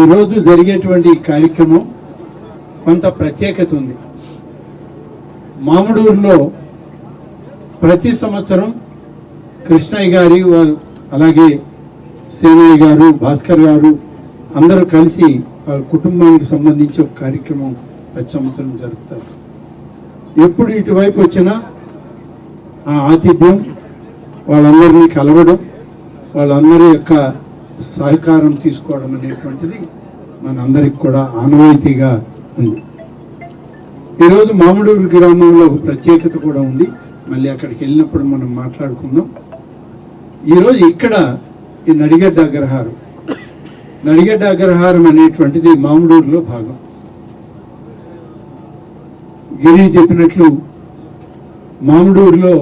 ఈరోజు జరిగేటువంటి ఈ కార్యక్రమం కొంత ప్రత్యేకత ఉంది. మామిడూరులో ప్రతి సంవత్సరం కృష్ణయ్య గారి అలాగే సేనయ్య గారు భాస్కర్ గారు అందరూ కలిసి వాళ్ళ కుటుంబానికి సంబంధించి ఒక కార్యక్రమం ప్రతి సంవత్సరం జరుపుతారు. ఎప్పుడు ఇటువైపు వచ్చినా ఆ ఆతిథ్యం వాళ్ళందరినీ కలవడం వాళ్ళందరి యొక్క సహకారం తీసుకోవడం అనేటువంటిది మనందరికి కూడా ఆనవాయితీగా ఉంది. ఈరోజు మామిడూరు గ్రామంలో ఒక ప్రత్యేకత కూడా ఉంది. మళ్ళీ అక్కడికి వెళ్ళినప్పుడు మనం మాట్లాడుకుందాం. ఈరోజు ఇక్కడ ఈ నడిగడ్డ అగ్రహారం. నడిగడ్డ అగ్రహారం అనేటువంటిది మామిడూరులో భాగం. గిరి చెప్పినట్లు మామిడూరులో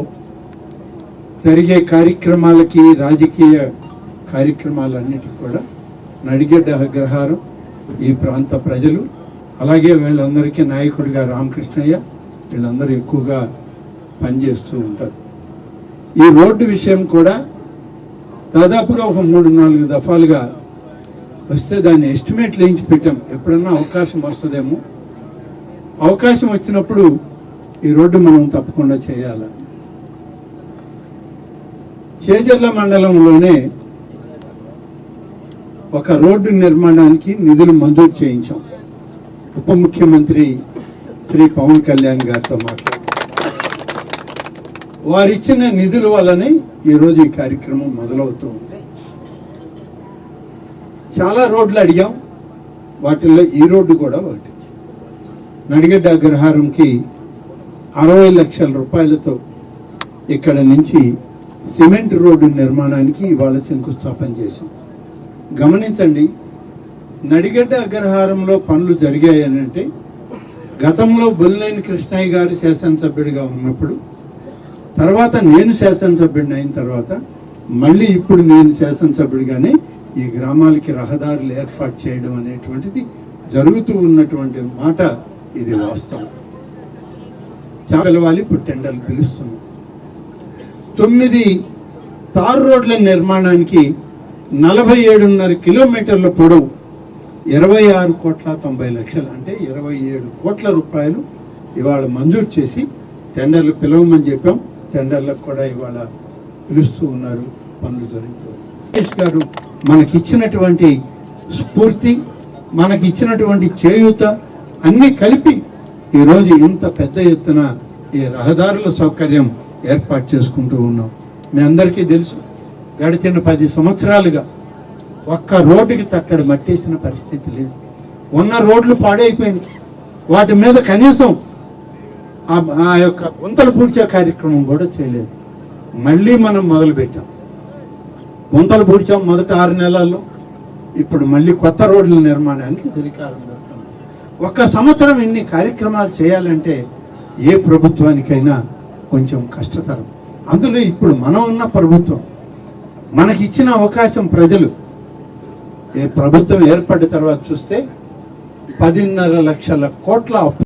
జరిగే కార్యక్రమాలకి రాజకీయ కార్యక్రమాలన్నిటికీ కూడా నడిగడ్డ అగ్రహారం ఈ ప్రాంత ప్రజలు అలాగే వీళ్ళందరికీ నాయకుడిగా రామకృష్ణయ్య వీళ్ళందరూ ఎక్కువగా పనిచేస్తూ ఉంటారు. ఈ రోడ్డు విషయం కూడా దాదాపుగా ఒక మూడు నాలుగు దఫాలుగా వస్తే దాన్ని ఎస్టిమేట్ లేయించి పెట్టాం. ఎప్పుడన్నా అవకాశం వస్తుందేమో. అవకాశం వచ్చినప్పుడు ఈ రోడ్డు మనం తప్పకుండా చేయాలి. చేజర్ల మండలంలోనే ఒక రోడ్డు నిర్మాణానికి నిధులు మంజూరు చేయించాం. ఉప ముఖ్యమంత్రి శ్రీ పవన్ కళ్యాణ్ గారితో మాట్లాడారు. వారిచ్చిన నిధుల వల్లనే ఈరోజు ఈ కార్యక్రమం మొదలవుతూ ఉంది. చాలా రోడ్లు అడిగాం. వాటిల్లో ఈ రోడ్డు కూడా ఒకటి. నడిగడ్డ అగ్రహారంకి అరవై లక్షల రూపాయలతో ఇక్కడ నుంచి సిమెంట్ రోడ్డు నిర్మాణానికి ఇవాళ శంకుస్థాపన చేశాం. గమనించండి నడిగడ్డ అగ్రహారంలో పనులు జరిగాయనంటే అంటే గతంలో బొల్లేని కృష్ణయ్య గారు శాసనసభ్యుడిగా ఉన్నప్పుడు తర్వాత నేను శాసనసభ్యుడిని అయిన తర్వాత మళ్ళీ ఇప్పుడు నేను శాసనసభ్యుడిగానే ఈ గ్రామాలకి రహదారులు ఏర్పాటు చేయడం అనేటువంటిది జరుగుతూ ఉన్నటువంటి మాట ఇది వాస్తవం. చాకలవాలి ఇప్పుడు టెండర్లు పిలుస్తున్నాం. తొమ్మిది తారు రోడ్ల నిర్మాణానికి నలభై ఏడున్నర కిలోమీటర్ల పొడవు ఇరవై ఆరు కోట్ల తొంభై లక్షలు. అంటే ఇరవై ఏడు కోట్ల రూపాయలు ఇవాళ మంజూరు చేసి టెండర్లు పిలవమని చెప్పాం. టెండర్లకు కూడా ఇవాళ పిలుస్తూ ఉన్నారు పనులు జరుగుతుంది లోకేష్ గారు మనకిచ్చినటువంటి స్ఫూర్తి మనకిచ్చినటువంటి చేయూత అన్నీ కలిపి ఈరోజు ఇంత పెద్ద ఎత్తున ఈ రహదారుల సౌకర్యం ఏర్పాటు చేసుకుంటూ ఉన్నాం. మీ అందరికీ తెలుసు గడిచిన పది సంవత్సరాలుగా ఒక్క రోడ్డుకి తట్టడు మట్టేసిన పరిస్థితి లేదు. ఉన్న రోడ్లు పాడైపోయినాయి. వాటి మీద కనీసం ఆ- యొక్క గుంతలు పూడ్చే కార్యక్రమం కూడా చేయలేదు. మళ్ళీ మనం మొదలు పెట్టాం గుంతలు పూడ్చాం మొదట ఆరు నెలల్లో. ఇప్పుడు మళ్ళీ కొత్త రోడ్ల నిర్మాణానికి శ్రీకారం చుడుతున్నాం ఒక్క సంవత్సరం ఇన్ని కార్యక్రమాలు చేయాలంటే ఏ ప్రభుత్వానికైనా కొంచెం కష్టతరం. అందులో ఇప్పుడు మనం ఉన్న ప్రభుత్వం మనకి ఇచ్చిన అవకాశం ప్రజలు. ఏ ప్రభుత్వం ఏర్పడిన తర్వాత చూస్తే పదిన్నర లక్షల కోట్ల